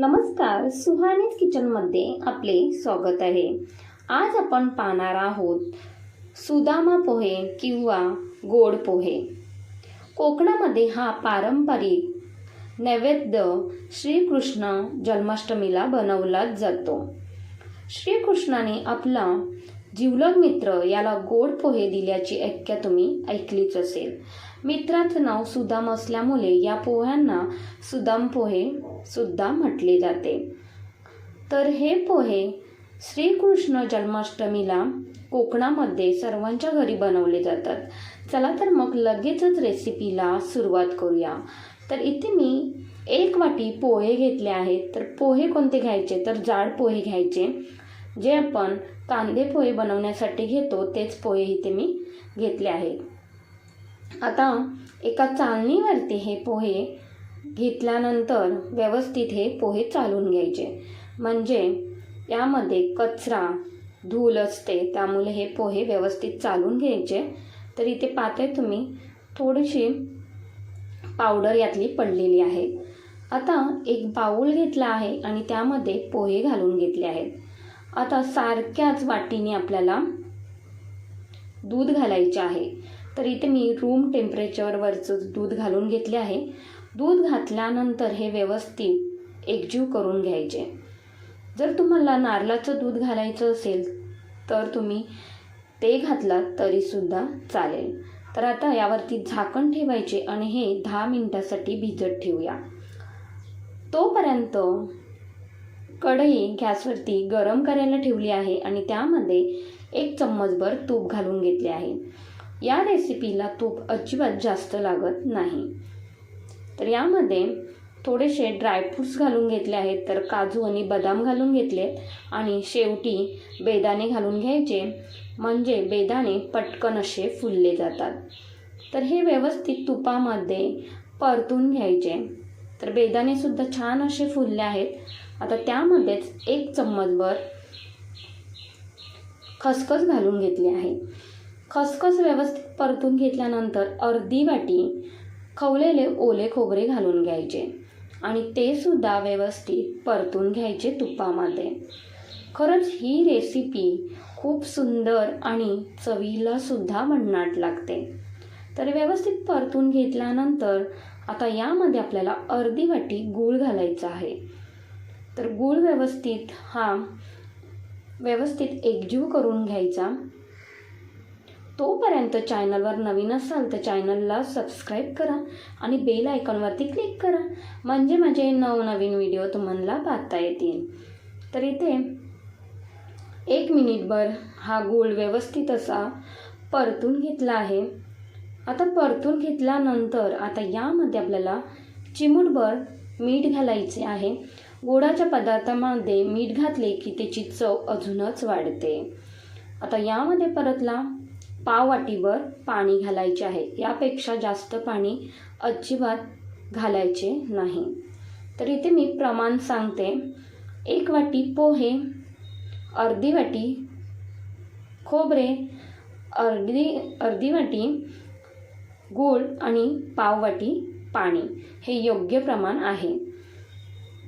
नमस्कार सुहानीज किचनमध्ये आपले स्वागत आहे. आज आपण पाहणार आहोत सुदामा पोहे किंवा गोड पोहे. कोकणामध्ये हा पारंपरिक नैवेद्य श्रीकृष्ण जन्माष्टमीला बनवलाच जातो. श्रीकृष्णाने आपला जिवलग मित्र याला गोड पोहे दिल्याची ऐक्या तुम्ही ऐकलीच असेल. मित्राचं नाव सुदाम असल्यामुळे या पोह्यांना सुदाम पोहे सुद्धा म्हटले जाते. तर हे पोहे श्रीकृष्ण जन्माष्टमीला कोकणामध्ये सर्वांच्या घरी बनवले जातात. चला तर मग लगेचच रेसिपीला सुरुवात करूया. तर इथे मी एक वाटी पोहे घेतले आहेत. तर पोहे कोणते घ्यायचे? तर जाड पोहे घ्यायचे. जे आपण कांदे पोहे बनवण्यासाठी घेतो तेच पोहे इथे मी घेतले आहेत. आता एका चालणीवरती हे पोहे घेतल्यानंतर व्यवस्थित हे पोहे चालून घ्यायचे. म्हणजे यामध्ये कचरा धूल असते त्यामुळे हे पोहे व्यवस्थित चालून घ्यायचे. तर इथे पाते तुम्ही थोडीशी पावडर यातली पडलेली आहे. आता एक बाऊल घेतला आहे आणि त्यामध्ये पोहे घालून घेतले आहेत. आता सारख्याच वाटीने आपल्याला दूध घालायचे आहे. तर इथे मी रूम टेम्परेचरवरचं दूध घालून घेतले आहे. दूध घातल्यानंतर हे व्यवस्थित एकजीव करून घ्यायचे. जर तुम्हाला नारळाचं दूध घालायचं असेल तर तुम्ही ते घातलात तरीसुद्धा चालेल. तर आता यावरती झाकण ठेवायचे आणि हे दहा मिनटासाठी भिजत ठेवूया. तोपर्यंत कढई गॅसवरती गरम करायला ठेवली आहे आणि त्यामध्ये एक चम्मचभर तूप घालून घेतले आहे. या रेसिपीला तूप अजिबात जास्त लागत नाही. तर यामध्ये थोडेसे ड्रायफ्रूट्स घालून घेतले आहेत. तर काजू आणि बदाम घालून घेतले आणि शेवटी बेदाणे घालून घ्यायचे. म्हणजे बेदाणे पटकन असे फुलले जातात. तर हे व्यवस्थित तुपामध्ये परतून घ्यायचे. तर बेदाणेसुद्धा छान असे फुलले आहेत. आता त्यामध्येच एक चम्मचभर खसखस घालून घेतली आहे. खसखस व्यवस्थित परतून घेतल्यानंतर अर्धी वाटी खवलेले ओले खोबरे घालून घ्यायचे आणि ते सुद्धा व्यवस्थित परतून घ्यायचे तुपामध्ये. खरंच ही रेसिपी खूप सुंदर आणि चवीला सुद्धा भन्नाट लागते. तर व्यवस्थित परतून घेतल्यानंतर आता यामध्ये आपल्याला अर्धी वाटी गूळ घालायचा आहे. तर गूळ व्यवस्थित हा व्यवस्थित एकजीव करून घ्यायचा. तोपर्यंत चॅनलवर नवीन असाल तर चॅनलला सबस्क्राईब करा आणि बेल आयकॉनवरती क्लिक करा. म्हणजे माझे नवनवीन व्हिडिओ तुम्हाला पाहता येतील. तर इथे एक मिनिटभर हा गूळ व्यवस्थित असा परतून घेतला आहे. आता परतून घेतल्यानंतर आता यामध्ये आपल्याला चिमूटभर मीठ घालायचे आहे. गोडाच्या पदार्थामध्ये मीठ घातले की त्याची चव अजूनच वाढते. आता यामध्ये परतला पाव वाटीभर पाणी घालायचे आहे. यापेक्षा जास्त पाणी अजिबात घालायचे नाही. तर इथे मी प्रमाण सांगते. एक वाटी पोहे अर्धी वाटी खोबरे अर्धी अर्धी वाटी गूळ आणि पाव वाटी पाणी. हे योग्य प्रमाण आहे.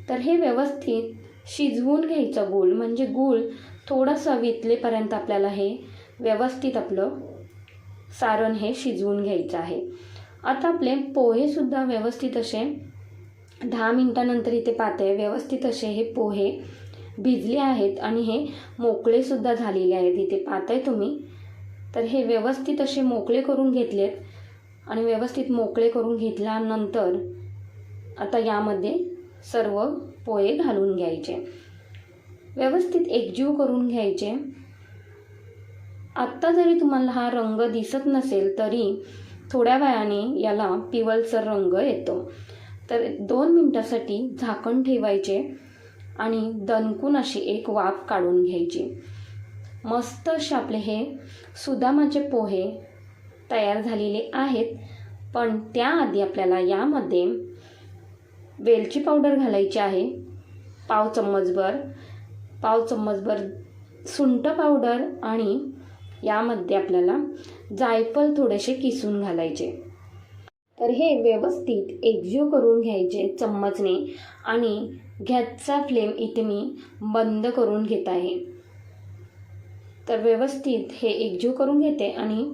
तर हे व्यवस्थित शिजवून घ्यायचं गूळ म्हणजे गूळ थोडंसं वितलेपर्यंत आपल्याला हे व्यवस्थित आपलं सारण हे शिजवून घ्यायचं आहे. आता आपले पोहेसुद्धा व्यवस्थित असे दहा मिनटानंतर इथे पाहते व्यवस्थित असे हे पोहे भिजले आहेत आणि हे मोकळेसुद्धा झालेले आहेत. इथे पाहताय तुम्ही. तर हे व्यवस्थित असे मोकळे करून घेतलेत. आणि व्यवस्थित मोकळे करून घेतल्यानंतर आता यामध्ये सर्व पोहे घालून घ्यायचे. व्यवस्थित एकजीव करून घ्यायचे. आत्ता जरी तुम्हाला हा रंग दिसत नसेल तरी थोड्या वेळाने याला पिवळसर रंग येतो. तर दोन मिनटासाठी झाकण ठेवायचे आणि दणकून अशी एक वाफ काढून घ्यायची. मस्त असे आपले हे सुदामाचे पोहे तयार झालेले आहेत. पण त्याआधी आपल्याला यामध्ये वेलची पावडर घालायची आहे. पाव चम्मचभर पाव चम्मचभर सुंठ पावडर आणि यामध्ये आपल्याला जायफळ थोडेसे किसून घालायचे. तर हे व्यवस्थित एकजीव करून घ्यायचे चम्मचने आणि गॅसचा फ्लेम इथे मी बंद करून घेत आहे. तर व्यवस्थित हे एकजीव करून घेते आणि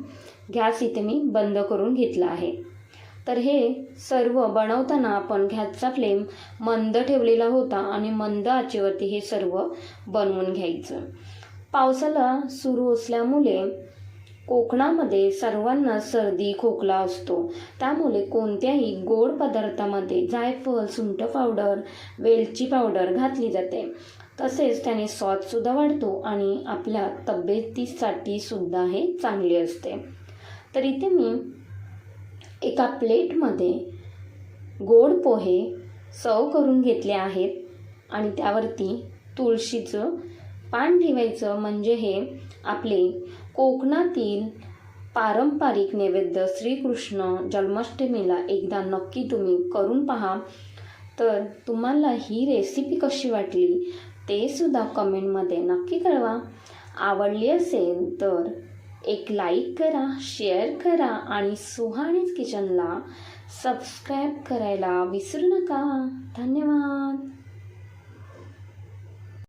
गॅस इथे मी बंद करून घेतला आहे. तर हे सर्व बनवताना आपण गॅसचा फ्लेम मंद ठेवलेला होता आणि मंद आचेवरती हे सर्व बनवून घ्यायचं. पावसाला सुरू असल्यामुळे कोकणामध्ये सर्वांना सर्दी खोकला असतो. त्यामुळे कोणत्याही गोड पदार्थामध्ये जायफळ सुंठ पावडर वेलची पावडर घातली जाते. तसेच त्याने स्वादसुद्धा वाढतो आणि आपल्या तब्येतीसाठी सुद्धा हे चांगले असते. तर इथे मी एका प्लेटमध्ये गोड पोहे सर्व करून घेतले आहेत आणि त्यावरती तुळशीचं पान ठेवायचं म्हणजे हे आपले कोकणातील पारंपरिक नैवेद्य श्रीकृष्ण जन्माष्टमीला एकदा नक्की तुम्ही करून पहा. तर तुम्हाला ही रेसिपी कशी वाटली ते सुद्धा कमेंटमध्ये नक्की कळवा. आवडली असेल तर एक लाईक करा शेअर करा आणि सुहाणीच किचनला सबस्क्राईब करायला विसरू नका. धन्यवाद.